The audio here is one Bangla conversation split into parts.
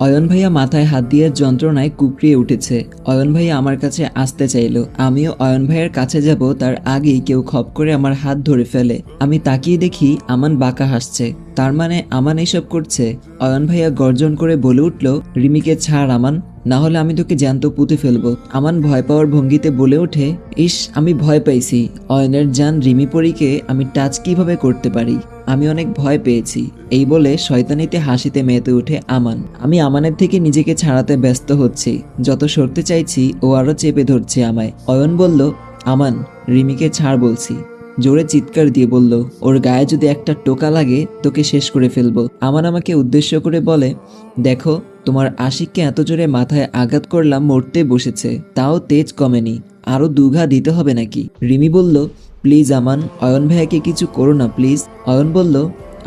অয়ন ভাইয়া মাথায় হাত দিয়ে যন্ত্রণায় কুকরিয়ে উঠেছে। অয়ন ভাইয়া আমার কাছে আসতে চাইলো। আমিও অয়ন ভাইয়ের কাছে যাব, তার আগেই কেউ খপ করে আমার হাত ধরে ফেলে। আমি তাকিয়ে দেখি আমান বাঁকা হাসছে। তার মানে আমান এইসব করছে? অয়ন ভাইয়া গর্জন করে বলে উঠল, রিমিকে ছাড় আমান, না হলে আমি তোকে জ্যান্ত পুঁতে ফেলব। আমান ভয় পাওয়ার ভঙ্গিতে বলে ওঠে, ইস, আমি ভয় পাইছি। অয়নের জান রিমি পরীকে আমি টাচ কীভাবে করতে পারি? আমি অনেক ভয় পেয়েছি। এই বলে শয়তানিতে হাসিতে মেতে উঠে আমান। আমি আমানের থেকে নিজেকে ছাড়াতে ব্যস্ত হচ্ছি। যত সরতে চাইছি, ও আরও চেপে ধরছে আমায়। অয়ন বলল, আমান, রিমিকে ছাড় বলছি। জোরে চিৎকার দিয়ে বলল, ওর গায়ে যদি একটা টোকা লাগে, তোকে শেষ করে ফেলব। আমান আমাকে উদ্দেশ্য করে বলে, দেখো, তোমার আশিককে এত জোরে মাথায় আঘাত করলাম, মরতে বসেছে। তাও তেজ কমেনি। আরও দুঘা দিতে হবে নাকি? রিমি বলল প্লিজ আমান অয়ন ভাইয়াকে কিছু করো না প্লিজ। অয়ন বলল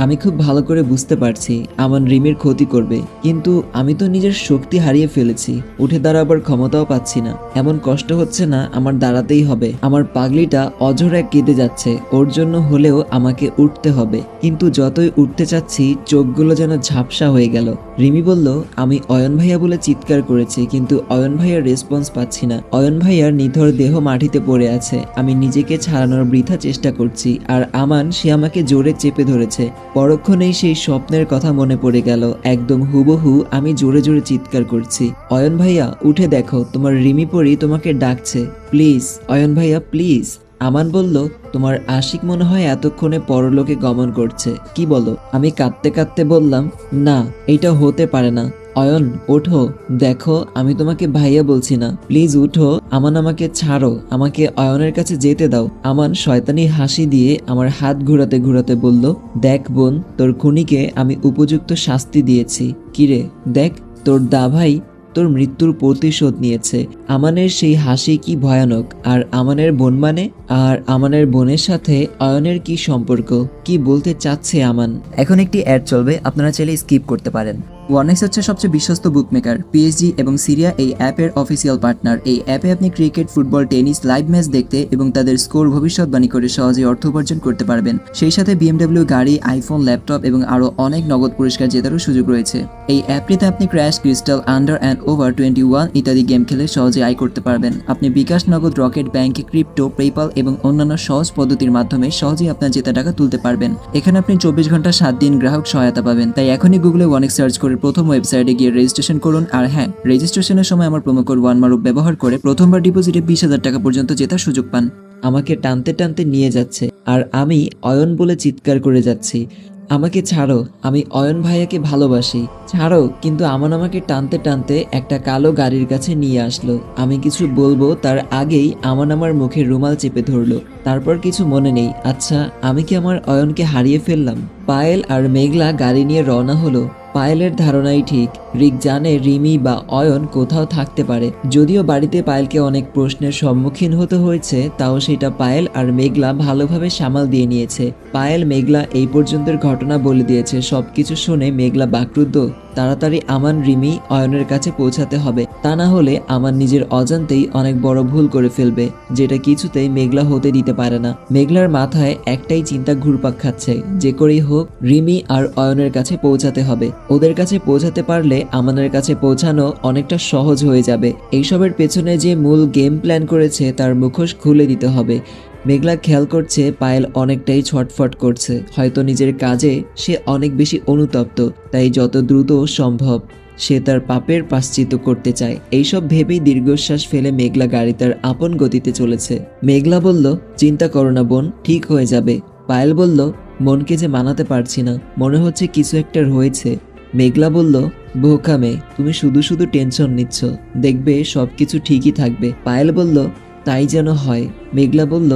আমি খুব ভালো করে বুঝতে পারছি আমার রিমির ক্ষতি করবে, কিন্তু আমি তো নিজের শক্তি হারিয়ে ফেলেছি, উঠে দাঁড়াবার ক্ষমতাও পাচ্ছি না। এমন কষ্ট হচ্ছে না, আমার দাঁড়াতেই হবে। আমার পাগলিটা অঝরে কেঁদে যাচ্ছে, ওর জন্য হলেও আমাকে উঠতে হবে। কিন্তু যতই উঠতে চাচ্ছি, চোখগুলো যেন ঝাপসা হয়ে গেল। রিমি বলল, আমি অয়ন ভাইয়া বলে চিৎকার করেছি, কিন্তু অয়ন ভাইয়ার রেসপন্স পাচ্ছি না। অয়ন ভাইয়ার নিথর দেহ মাটিতে পড়ে আছে। আমি নিজেকে ছাড়ানোর বৃথা চেষ্টা করছি, আর আমান সে আমাকে জোরে চেপে ধরেছে। পরক্ষণেই সেই স্বপ্নের কথা মনে পড়ে গেল। একদম হুবহু আমি জোরে জোরে চিৎকার করছি। অয়ন ভাইয়া, উঠে দেখো, তোমার রিমি পরি তোমাকে ডাকছে। প্লিজ, অয়ন ভাইয়া, প্লিজ। আমান বলল, তোমার আশিক মনে হয় এতক্ষণে পরলোকে গমন করছে। কি বলো? আমি কাঁদতে কাঁদতে বললাম, না, এটা হতে পারে না। অয়ন, ওঠো। দেখো, আমি তোমাকে ভাইয়া বলছি না। প্লিজ উঠো। আমান আমাকে ছাড়ো। আমাকে অয়নের কাছে যেতে দাও। আমান শয়তানি হাসি দিয়ে আমার হাত ঘোরাতে ঘোরাতে বলল, দেখ বোন, তোর খুনিকে আমি উপযুক্ত শাস্তি দিয়েছি। কিরে? দেখ, তোর দা ভাই তোর মৃত্যুর প্রতিশোধ নিয়েছে। আমানের সেই হাসি কি ভয়ানক? আর আমানের বোন মানে? আর আমানের বোনের সাথে অয়নের কি সম্পর্ক? কি বলতে চাচ্ছে আমান? এখন একটি অ্যাড চলবে। আপনারা চাইলে স্কিপ করতে পারেন। ওয়ানেক্স হচ্ছে সবচেয়ে বিশ্বস্ত বুকমেকার পিএসজি এবং সিরিয়া এই অ্যাপের অফিসিয়াল পার্টনার এই অ্যাপে আপনি cricket football tennis live match দেখতে এবং তাদের স্কোর ভবিষ্যৎবাণী করে সহজে অর্থ উপার্জন করতে পারবেন। সেই সাথে বিএমডব্লিউ গাড়ি আইফোন ল্যাপটপ এবং আরও অনেক নগদ পুরস্কার জেতারও সুযোগ রয়েছে। এই অ্যাপটিতে আপনি crash crystal under and over twenty one ইত্যাদি গেম খেলে সহজে আয় করতে পারবেন। আপনি বিকাশ নগদ রকেট ব্যাংক ক্রিপ্টো পেপাল এবং অন্যান্য সহজ পদ্ধতির মাধ্যমে সহজেই আপনার জেতা টাকা তুলতে পারবেন। এখানে আপনি চব্বিশ ঘণ্টা সাত দিন গ্রাহক সহায়তা পাবেন। তাই এখনই গুগলে ওয়ানেক সার্চ করে প্রথম ওয়েবসাইটে গিয়ে রেজিস্ট্রেশন করুন। আর হ্যাঁ রেজিস্ট্রেশনের সময় আমার কোড ওয়ান মারুপ ব্যবহার করে প্রথমবার ডিপোজিটে বিশ হাজার টাকা পর্যন্ত জেতার সুযোগ পান। আমাকে টানতে টানতে নিয়ে যাচ্ছে। আর আমি অয়ন বলে চিৎকার করে যাচ্ছি। আমাকে ছাড়ো, আমি অয়ন ভাইয়াকে ভালোবাসি। ছাড়ো, কিন্তু আমান আমাকে টানতে টানতে একটা কালো গাড়ির কাছে নিয়ে আসলো। আমি কিছু বলব, তার আগেই আমান আমার মুখে রুমাল চেপে ধরলো। তারপর কিছু মনে নেই। আচ্ছা আমি কি আমার অয়নকে হারিয়ে ফেললাম? পায়েল আর মেঘলা গাড়ি নিয়ে রওনা হলো। পায়েলের ধারণাই ঠিক। রিক জানে রিমি বা অয়ন কোথাও থাকতে পারে। যদিও বাড়িতে পায়েলকে অনেক প্রশ্নের সম্মুখীন হতে হয়েছে, তাও সেটা পায়েল আর মেঘলা ভালোভাবে সামাল দিয়ে নিয়েছে। পায়েল, মেঘলা এই পর্যন্তের ঘটনা বলে দিয়েছে। সবকিছু শুনে মেঘলা বাকরুদ্ধ। তাড়াতাড়ি আমান, রিমি, অয়নের কাছে পৌঁছাতে হবে। তা না হলে আমার নিজের অজান্তেই অনেক বড় ভুল করে ফেলবে, যেটা কিছুতেই মেঘলা হতে দিতে পারে না। মেঘলার মাথায় একটাই চিন্তা ঘুরপাক খাচ্ছে, যে করেই হোক, রিমি আর অয়নের কাছে পৌঁছাতে হবে। ওদের কাছে পৌঁছাতে পারলে আমাদের কাছে পৌঁছানো অনেকটা সহজ হয়ে যাবে। এইসবের পেছনে যে মূল গেম প্ল্যান করেছে, তার মুখোশ খুলে দিতে হবে। মেঘলা খেয়াল করছে, পায়েল অনেকটাই ছটফট করছে। হয়তো নিজের কাজে সে অনেক বেশি অনুতপ্ত, তাই যত দ্রুত সম্ভব সে তার পাপের পাশ্চিত্য করতে চায়। এইসব ভেবেই দীর্ঘশ্বাস ফেলে মেঘলা গাড়ি তার আপন গতিতে চলেছে। মেঘলা বলল, চিন্তা করো না বোন, ঠিক হয়ে যাবে। পায়েল বলল, মনকে যে মানাতে পারছি না, মনে হচ্ছে কিছু একটা রয়েছে। মেঘলা বলল বোকামে তুমি শুধু শুধু টেনশন নিচ্ছ। দেখবে সবকিছু ঠিকই থাকবে। পায়েল বলল তাই যেন হয়। মেঘলা বলল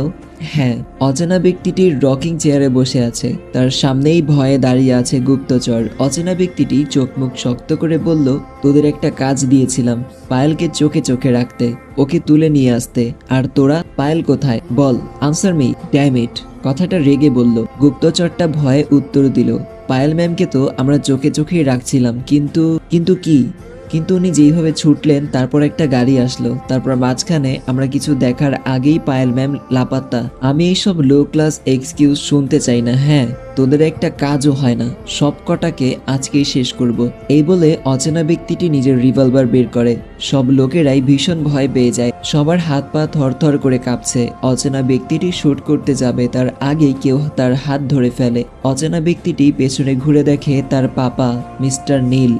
হ্যাঁ অজানা ব্যক্তিটির রকিং চেয়ারে বসে আছে। তার সামনেই ভয়ে দাঁড়িয়ে আছে গুপ্তচর। অচেনা ব্যক্তিটি চোখ মুখ শক্ত করে বলল, তোদের একটা কাজ দিয়েছিলাম, পায়েলকে চোখে চোখে রাখতে, ওকে তুলে নিয়ে আসতে। আর তোরা, পায়েল কোথায়? বল আনসার মি ড্যামিট কথাটা রেগে বলল। গুপ্তচরটা ভয়ে উত্তর দিল, পায়েল ম্যামকে তো আমরা চোখে চোখেই রাখছিলাম, কিন্তু কিন্তু কি? কিন্তু উনি যেইভাবে ছুটলেন, তারপর একটা গাড়ি আসলো। তারপর মাঝখানে আমরা কিছু দেখার আগেই পায়েল ম্যাম লাপাত্তা। আমি এইসব লো ক্লাস এক্সকিউজ শুনতে চাই না হ্যাঁ তোদের একটা কাজও হয় না। সব কটাকে আজকেই শেষ করব। এই বলে অচেনা ব্যক্তিটি নিজের রিভলভার বের করে। সব লোকেরাই ভীষণ ভয় পেয়ে যায়। সবার হাত পা থরথর করে কাঁপছে। অচেনা ব্যক্তিটি শুট করতে যাবে, তার আগেই কেউ তার হাত ধরে ফেলে। অচেনা ব্যক্তিটি পেছনে ঘুরে দেখে তার পাপা, মিস্টার নীল।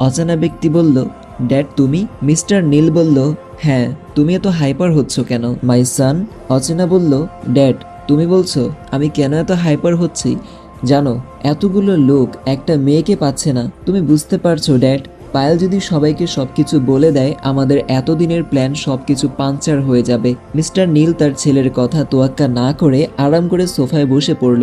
অচেনা ব্যক্তি বলল, ড্যাড, তুমি? মিস্টার নীল বলল হ্যাঁ তুমি এত হাইপার হচ্ছ কেন? মাই সান? অচেনা বলল, ড্যাড, তুমি বলছো, আমি কেন এত হাইপার হচ্ছি? জানো, এতগুলো লোক একটা মেয়েকে পাচ্ছে না। তুমি বুঝতে পারছ, ড্যাড? পায়েল যদি সবাইকে সবকিছু বলে দেয়, আমাদের এতদিনের প্ল্যান সবকিছু পাঞ্চার হয়ে যাবে। মিস্টার নীল তার ছেলের কথা তোয়াক্কা না করে আরাম করে সোফায় বসে পড়ল।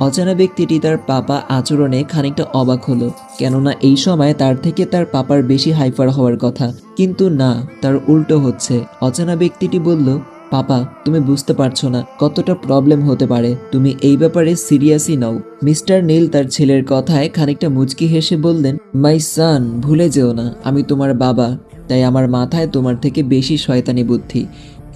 অচেনা ব্যক্তিটি তার পাপা আচরণে খানিকটা অবাক হলো, কেননা এই সময় তার থেকে তার পাপার বেশি হাইফার হওয়ার কথা। কিন্তু না, তার উল্টো হচ্ছে। অচেনা ব্যক্তিটি বলল পাপা, তুমি বুঝতে পারছ না কতটা প্রবলেম হতে পারে। তুমি এই ব্যাপারে সিরিয়াসই নাও। মিস্টার নীল তার ছেলের কথায় খানিকটা মুচকি হেসে বললেন মাই সান ভুলে যেও না, আমি তোমার বাবা, তাই আমার মাথায় তোমার থেকে বেশি শয়তানি বুদ্ধি।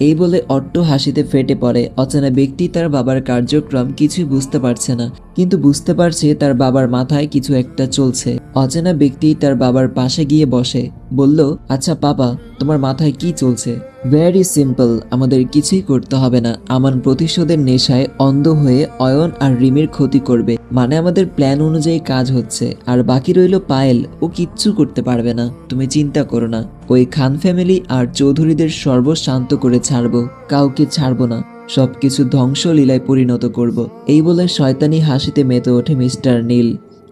এই বলে অট্ট হাসিতে ফেটে পড়ে। অচেনা ব্যক্তি তার বাবার কার্যক্রম কিছুই বুঝতে পারছে না, কিন্তু বুঝতে পারছে তার বাবার মাথায় কিছু একটা চলছে। অচেনা ব্যক্তি তার বাবার পাশে গিয়ে বসে, বলল আচ্ছা পাপা, তোমার মাথায় কি চলছে? ভেরি সিম্পল আমাদের কিছুই করতে হবে না। আমান প্রতিশোধের নেশায় অন্ধ হয়ে অয়ন আর রিমির ক্ষতি করবে। মানে আমাদের প্ল্যান অনুযায়ী কাজ হচ্ছে, আর বাকি রইল পায়েল, ও কিচ্ছু করতে পারবে না। তুমি চিন্তা করো না, ওই খান ফ্যামিলি আর চৌধুরীদের সর্বশান্ত করে ছাড়বো, কাউকে ছাড়বো না। সবকিছু ধ্বংসলীলায় পরিণত করব, এই বলে শয়তানি হাসিতে মেতে ওঠে মিস্টার নীল।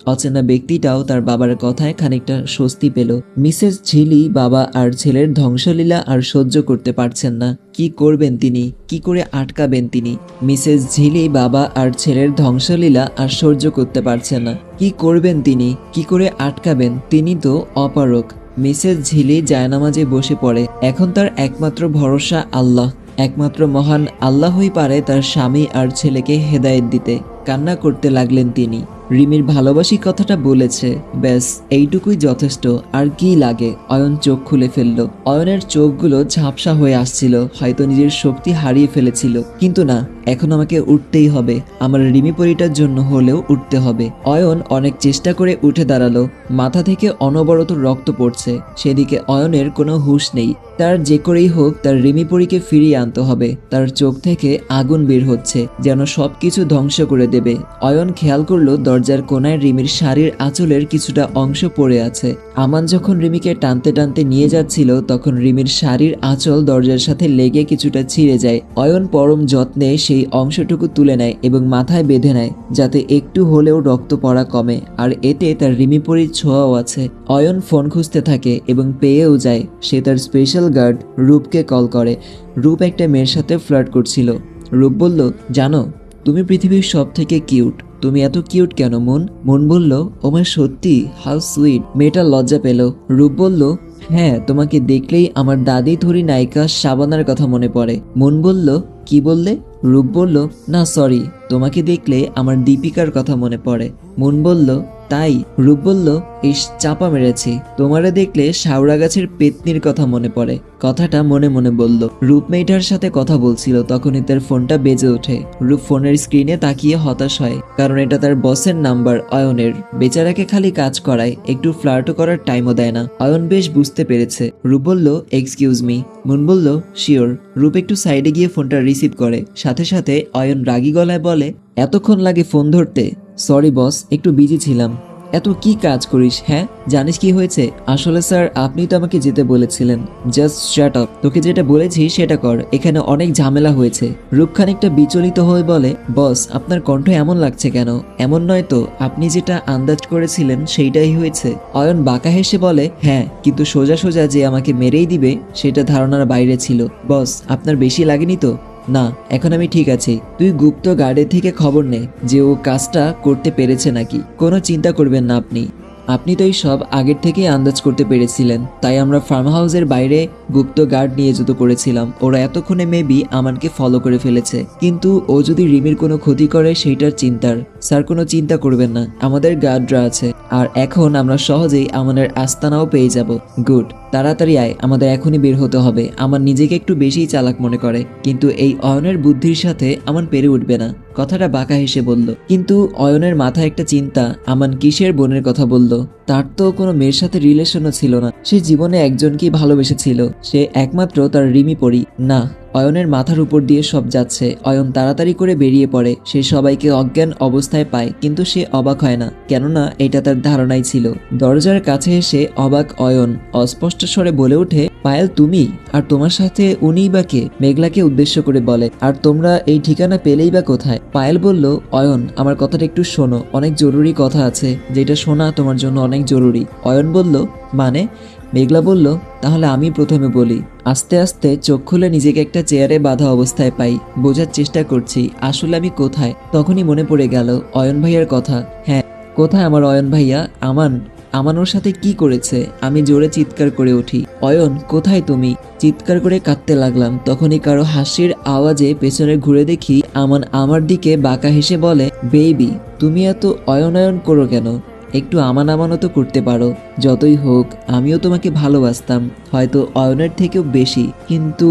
অচেনা ব্যক্তিটাও তার বাবার কথায় খানিকটা স্বস্তি পেল। মিসেস ঝিলি বাবা আর ছেলের ধ্বংসলীলা আর সহ্য করতে পারছেন না। কি করবেন তিনি? কি করে আটকাবেন তিনি? মিসেস ঝিলি বাবা আর ছেলের ধ্বংসলীলা আর সহ্য করতে পারছেন না। কি করবেন তিনি? কি করে আটকাবেন? তিনি তো অপারক মিসেস ঝিলি জায়নামাজে বসে পড়ে। এখন তার একমাত্র ভরসা আল্লাহ। একমাত্র মহান আল্লাহই পারে তার স্বামী আর ছেলেকে হেদায়েত দিতে। কান্না করতে লাগলেন তিনি। রিমির ভালোবাসি কথাটা বলেছে, ব্যাস, এইটুকুই যথেষ্ট। আর কি লাগে? অয়ন চোখ খুলে ফেলল। অয়নের চোখগুলো ঝাপসা হয়ে আসছিল, হয়তো নিজের শক্তি হারিয়ে ফেলেছিল। কিন্তু না, এখন আমাকে উঠতেই হবে। আমার রিমি পরিটার জন্য হলেও উঠতে হবে। অয়ন অনেক চেষ্টা করে উঠে দাঁড়াল। মাথা থেকে অনবরত রক্ত পড়ছে। সেদিকে অয়নের কোনো হুঁশ নেই। তার যে করেই হোক, তার রিমিপরিকে ফিরিয়ে আনতে হবে। তার চোখ থেকে আগুন বের হচ্ছে, যেন সবকিছু ধ্বংস করে দেবে। অয়ন খেয়াল করল দরজার কোনায় রিমির শাড়ির আঁচলের কিছুটা অংশ পড়ে আছে। আমান যখন রিমিকে টানতে টানতে নিয়ে যাচ্ছিল, তখন রিমির শাড়ির আঁচল দরজার সাথে লেগে কিছুটা ছিঁড়ে যায়। অয়ন পরম যত্নে সেই অংশটুকু তুলে নেয় এবং মাথায় বেঁধে নেয়, যাতে একটু হলেও রক্ত পড়া কমে। আর এতে তার রিমিপরির ছোঁয়াও আছে। অয়ন ফোন খুঁজতে থাকে এবং পেয়েও যায়। সে তার স্পেশাল গার্ড রূপকে কল করে। রূপ একটা মেয়ের সাথে ফ্লার্ট করছিল। রূপ বলল, জানো, তুমি পৃথিবীর সব থেকে কিউট। তুমি এত কিউট কেন, মন? মন বলল ওমার সত্যি? How sweet. মেয়েটা লজ্জা পেল। রূপ বলল হ্যাঁ তোমাকে দেখলেই আমার দাদি ধরি নায়িকা সাবানার কথা মনে পড়ে। মন বলল, কি বললে? রূপ বলল, না, সরি, তোমাকে দেখলে আমার দীপিকার কথা মনে পড়ে। মন বলল, তাই? রূপ বলল, ইস, চাপা মেরেছি। তোমারে দেখলে শাওড়া গাছের পেতনির কথা মনে পড়ে। কথাটা মনে মনে বলল। রূপ মেয়েটার সাথে কথা বলছিল, তখনই তার ফোনটা বেজে ওঠে। রূপ ফোনের স্ক্রিনে তাকিয়ে হতাশ হয়, কারণ এটা তার বসের নাম্বার, অয়নের। বেচারাকে খালি কাজ করায়, একটু ফ্লার্টও করার টাইমও দেয় না। অয়ন বেশ বুঝতে পেরেছে। রূপ বলল এক্সকিউজ মি মুন বলল শিওর রূপ একটু সাইডে গিয়ে ফোনটা রিসিভ করে। সাথে সাথে অয়ন রাগী গলায় বলে, এতক্ষণ লাগে ফোন ধরতে। সরি বস একটু বিজি ছিলাম। এত কি কাজ করিস হ্যাঁ? জানিস কি হয়েছে? আসলে স্যার, আপনি তো আমাকে যেতে বলেছিলেন। জাস্ট শাট আপ তোকে যেটা বলেছি সেটা কর। এখানে অনেক ঝামেলা হয়েছে। রূপ খানিকটা বিচলিত হয়ে বলে, বস, আপনার কণ্ঠ এমন লাগছে কেন? এমন নয় তো। আপনি যেটা আন্দাজ করেছিলেন সেইটাই হয়েছে। অয়ন বাঁকা হেসে বলে হ্যাঁ কিন্তু সোজা সোজা যে আমাকে মেরেই দিবে, সেটা ধারণার বাইরে ছিল। বস, আপনার বেশি লাগেনি তো? না, এখন আমি ঠিক আছি। তুই গুপ্ত গার্ডের থেকে খবর নে যে ও কাজটা করতে পেরেছে নাকি। কোনো চিন্তা করবেন না আপনি। আপনি তো এই সব আগের থেকেই আন্দাজ করতে পেরেছিলেন। তাই আমরা ফার্ম হাউসের বাইরে গুপ্ত গার্ড নিয়োজিত করেছিলাম। ওরা এতক্ষণে মেবি আমানকে ফলো করে ফেলেছে। কিন্তু ও যদি রিমির কোনো ক্ষতি করে, সেইটার চিন্তার। স্যার, কোনো চিন্তা করবেন না। আমাদের গার্ডরা আছে। আর এখন আমরা সহজেই আমাদের আস্তানাও পেয়ে যাব। গুড তাড়াতাড়ি আয়, আমাদের এখনই বের হতে হবে। আমার নিজেকে একটু বেশিই চালাক মনে করে। কিন্তু এই অয়নের বুদ্ধির সাথে আমান পেরে উঠবে না। কথাটা বাঁকা হেসে বলল। কিন্তু অয়নের মাথায় একটা চিন্তা, আমান কিসের বোনের কথা বলল? তার তো কোনো মেয়ের সাথে রিলেশনও ছিল না। সে জীবনে একজনকেই ভালোবেসেছিল? সে একমাত্র তার রিমি পড়ি না অয়নের মাথার উপর দিয়ে সব যাচ্ছে। অয়ন তাড়াতাড়ি করে বেরিয়ে পড়ে। সে সবাইকে অজ্ঞান অবস্থায় পায়, কিন্তু সে অবাক হয় না, কেননা এটা তার ধারণাই ছিল। দরজার কাছে এসে অবাক অয়ন অস্পষ্ট স্বরে বলে ওঠে, পায়েল, তুমি? আর তোমার সাথে উনিই বা কে? মেঘলাকে উদ্দেশ্য করে বলে, আর তোমরা এই ঠিকানা পেলেই বা কোথায়? পায়েল বলল, অয়ন, আমার কথাটা একটু শোনো। অনেক জরুরি কথা আছে, যেটা শোনা তোমার জন্য অনেক জরুরি। অয়ন বলল মানে? মেঘলা বলল, তাহলে আমি প্রথমে বলি, আস্তে আস্তে চোখ খুলে নিজেকে একটা চেয়ারে বাঁধা অবস্থায় পাই, বোঝার চেষ্টা করছি, আসলে আমি কোথায়? তখনই মনে পড়ে গেল অয়ন ভাইয়ার কথা হ্যাঁ কোথায় আমার অয়ন ভাইয়া? আমান আমান ওর সাথে কি করেছে? আমি জোরে চিৎকার করে উঠি, অয়ন, কোথায় তুমি? চিৎকার করে কাঁদতে লাগলাম, তখনই কারও হাসির আওয়াজে পেছনে ঘুরে দেখি, আমান আমার দিকে বাঁকা হেসে বলে, বেবি, তুমি এত অয়ন অয়ন করো কেন? একটু আমান আমানও তো করতে পারো। যতই হোক, আমিও তোমাকে ভালোবাসতাম, হয়তো অয়নের থেকেও বেশি। কিন্তু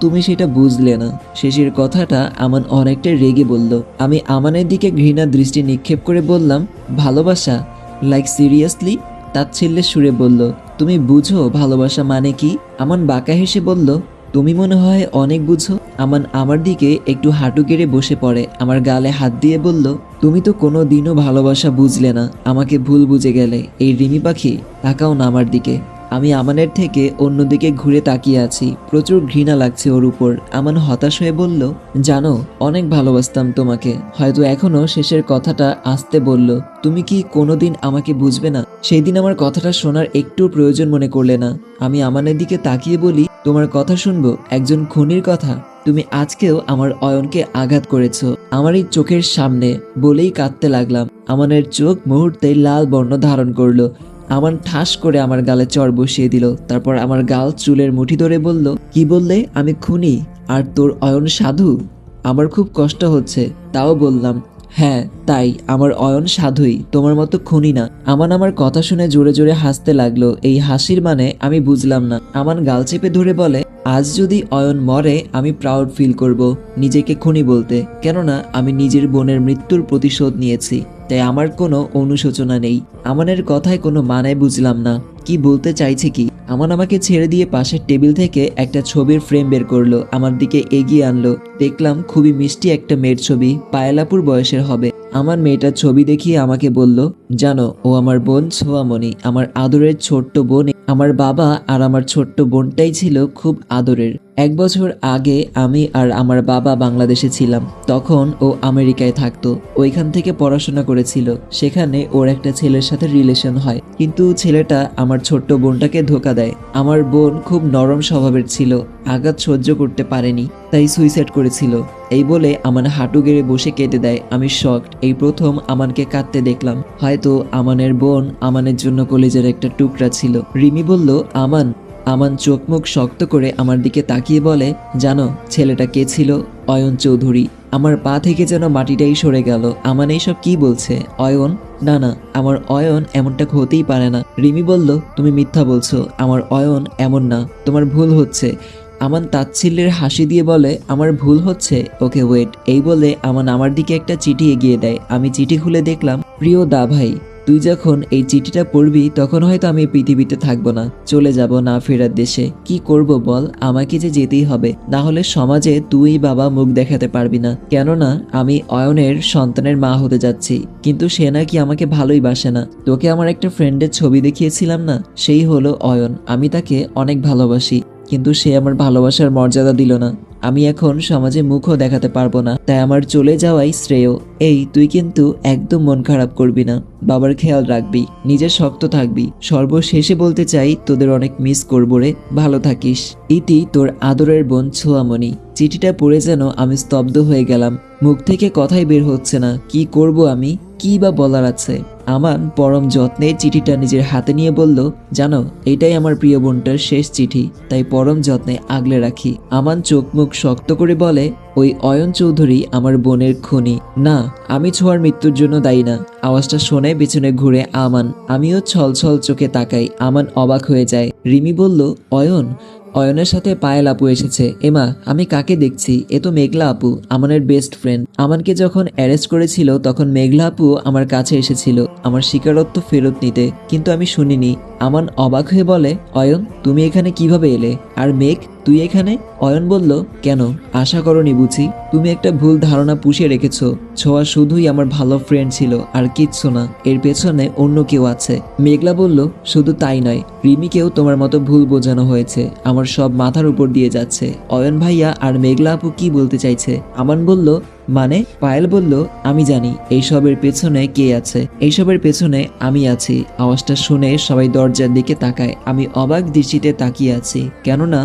তুমি সেটা বুঝলে না। শেষের কথাটা আমান অনেকটা রেগে বলল। আমি আমানের দিকে ঘৃণা দৃষ্টি নিক্ষেপ করে বললাম, ভালোবাসা? লাইক সিরিয়াসলি তাচ্ছিল্যের সুরে বলল, তুমি বুঝো ভালোবাসা মানে কি? আমান বাঁকা হেসে বলল, তুমি মনে হয় অনেক বুঝো? আমান আমার দিকে একটু হাঁটু গেড়ে বসে পড়ে। আমার গালে হাত দিয়ে বলল, তুমি তো কোনো দিনও ভালোবাসা বুঝলে না। আমাকে ভুল বুঝে গেলে। এই রিমি পাখি, তাকাও না আমার দিকে। আমি আমানের থেকে অন্যদিকে ঘুরে তাকিয়ে আছি। প্রচুর ঘৃণা লাগছে ওর উপর। আমান হতাশ হয়ে বলল, জানো, অনেক ভালোবাসতাম তোমাকে। হয়তো এখনও শেষের কথাটা আসতে বলল। তুমি কি কোনোদিন আমাকে বুঝবে না? সেই দিন আমার কথাটা শোনার একটু প্রয়োজন মনে করলে না। আমি আমানের দিকে তাকিয়ে বলি, তোমার কথা শুনব? একজন খুনির কথা? তুমি আজকেও আমার অয়নকে আঘাত করেছ। আমার এই চোখের সামনে বলেই কাঁদতে লাগলাম। আমানের চোখ মুহূর্তে লাল বর্ণ ধারণ করল। আমান ঠাস করে আমার গালে চর বসিয়ে দিল। তারপর আমার গাল চুলের মুঠি ধরে বলল, কি বললে? আমি খুনি। আর তোর অয়ন সাধু? আমার খুব কষ্ট হচ্ছে। তাও বললাম হ্যাঁ তাই। আমার অয়ন সাধুই। তোমার মতো খুনি না। আমান আমার কথা শুনে জোরে জোরে হাসতে লাগল। এই হাসির মানে আমি বুঝলাম না। আমান গাল চেপে ধরে বলে আজ যদি অয়ন মরে, আমি প্রাউড ফিল করব নিজেকে খুনি বলতে। কেননা, আমি নিজের বোনের মৃত্যুর প্রতিশোধ নিয়েছি, তাই আমার কোনো অনুশোচনা নেই। আমানের কথায় কোনো মানায় বুঝলাম না। কি বলতে চাইছে কি? আমান আমাকে ছেড়ে দিয়ে পাশের টেবিল থেকে একটা ছবির ফ্রেম বের করল, আমার দিকে এগিয়ে আনলো। দেখলাম খুবই মিষ্টি একটা মেয়ের ছবি, পায়লাপুর বয়সের হবে। আমার মেয়েটার ছবি দেখিয়ে আমাকে বলল, জানো, ও আমার বোন ছোয়ামণি আমার আদরের ছোট্ট বোন, আমার বাবা আর আমার ছোট্ট বোনটাই ছিল খুব আদরের। এক বছর আগে আমি আর আমার বাবা বাংলাদেশে ছিলাম। তখন ও আমেরিকায় থাকতো। ওইখান থেকে পড়াশোনা করেছিল। সেখানে ওর একটা ছেলের সাথে রিলেশন হয়। কিন্তু ছেলেটা আমার ছোট্ট বোনটাকে ধোকা দেয়। আমার বোন খুব নরম স্বভাবের ছিল। আঘাত সহ্য করতে পারেনি। তাই সুইসাইড করেছিল। এই বলে আমার হাঁটু গেড়ে বসে কেটে দেয়। আমি শকড এই প্রথম আমানকে কাঁদতে দেখলাম। হয়তো আমানের বোন আমানের জন্য কলেজের একটা টুকরা ছিল। রিমি বলল, আমান আমান চোখ মুখ শক্ত করে আমার দিকে তাকিয়ে বলে, জানো, ছেলেটা কে ছিল? অয়ন চৌধুরী। আমার পা থেকে যেন মাটিটাই সরে গেল। আমান এইসব কি বলছে? অয়ন? না না, আমার অয়ন এমনটা হতেই পারে না। রিমি বলল, তুমি মিথ্যা বলছো। আমার অয়ন এমন না। তোমার ভুল হচ্ছে। আমান তাচ্ছিল্যের হাসি দিয়ে বলে, আমার ভুল হচ্ছে? Okay, wait. এই বলে আমান আমার দিকে একটা চিঠি এগিয়ে দেয়। আমি চিঠি খুলে দেখলাম, প্রিয় দা ভাই তুই যখন এই চিঠিটা পড়বি, তখন হয়তো আমি পৃথিবীতে থাকব না, চলে যাব না ফেরার দেশে। কি করব বল? আমাকে যে যেতেই হবে, না হলে সমাজে তুই বাবা মুখ দেখাতে পারবি না। কেননা, আমি অয়নের সন্তানের মা হতে যাচ্ছি, কিন্তু সে নাকি আমাকে ভালোই বাসে না। তোকে আমার একটা ফ্রেন্ডের ছবি দেখিয়েছিলাম না? সেই হলো অয়ন। আমি তাকে অনেক ভালোবাসি। কিন্তু সে আমার ভালোবাসার মর্যাদা দিল না। আমি এখন সমাজে মুখও দেখাতে পারব না। তাই আমার চলে যাওয়াই শ্রেয়। এই, তুই কিন্তু একদম মন খারাপ করবি না। বাবার খেয়াল রাখবি। নিজে শক্ত থাকবি। সর্বশেষে বলতে চাই, তোদের অনেক মিস করব রে। ভালো থাকিস। ইতি তোর আদরের বোন ছোয়ামণি। চিঠিটা পড়ে যেন আমি স্তব্ধ হয়ে গেলাম। মুখ থেকে কথাই বের হচ্ছে না। কি করব আমি? কি বা বলার আছে? আমান পরম যত্নে চিঠিটা নিজের হাতে নিয়ে বলল, জানো, এটাই আমার প্রিয় বোনটার শেষ চিঠি, তাই পরম যত্নে আগলে রাখি। আমান চোখ মুখ শক্ত করে বলে, ওই অয়ন চৌধুরী আমার বোনের খুনি। না, আমি ছোঁয়ার মৃত্যুর জন্য দায়ী না। আওয়াজটা শুনে পেছনে ঘুরে আমান। আমিও ছল ছল চোখে তাকাই। আমান অবাক হয়ে যায়। রিমি বলল, অয়ন অয়নের সাথে পায়েল আপু এসেছে। এমা, আমি কাকে দেখছি? এ তো মেঘলা আপু, আমানের বেস্ট ফ্রেন্ড আমানকে যখন অ্যারেস্ট করেছিল, তখন মেঘলা আপু আমার কাছে এসেছিল, আমার স্বীকারত্ব ফেরত নিতে। কিন্তু আমি শুনিনি। আমান অবাক হয়ে বলে, অয়ন, তুমি এখানে কীভাবে এলে? আর মেঘ তুই এখানে? অয়ন বলল, কেন? আশা করনি বুঝি। তুমি একটা ভুল ধারণা পুষিয়ে রেখেছো। ছোঁয়া শুধুই আমার ভালো ফ্রেন্ড ছিল, আর কিচ্ছু না। এর পেছনে অন্য কেউ আছে। মেঘলা বলল, শুধু তাই নয়, রিমিকেও তোমার মতো ভুল বোঝানো হয়েছে। আমার সব মাথার উপর দিয়ে যাচ্ছে। অয়ন ভাইয়া আর মেঘলা আপু কি বলতে চাইছে? আমান বলল মানে? পায়েল বলল, আমি জানি, এইসবের পেছনে কে আছে? এইসবের পেছনে আমি আছি। আওয়াজটা শুনে সবাই দরজার দিকে তাকায়। আমি অবাক দৃষ্টিতে তাকিয়ে আছি। কেননা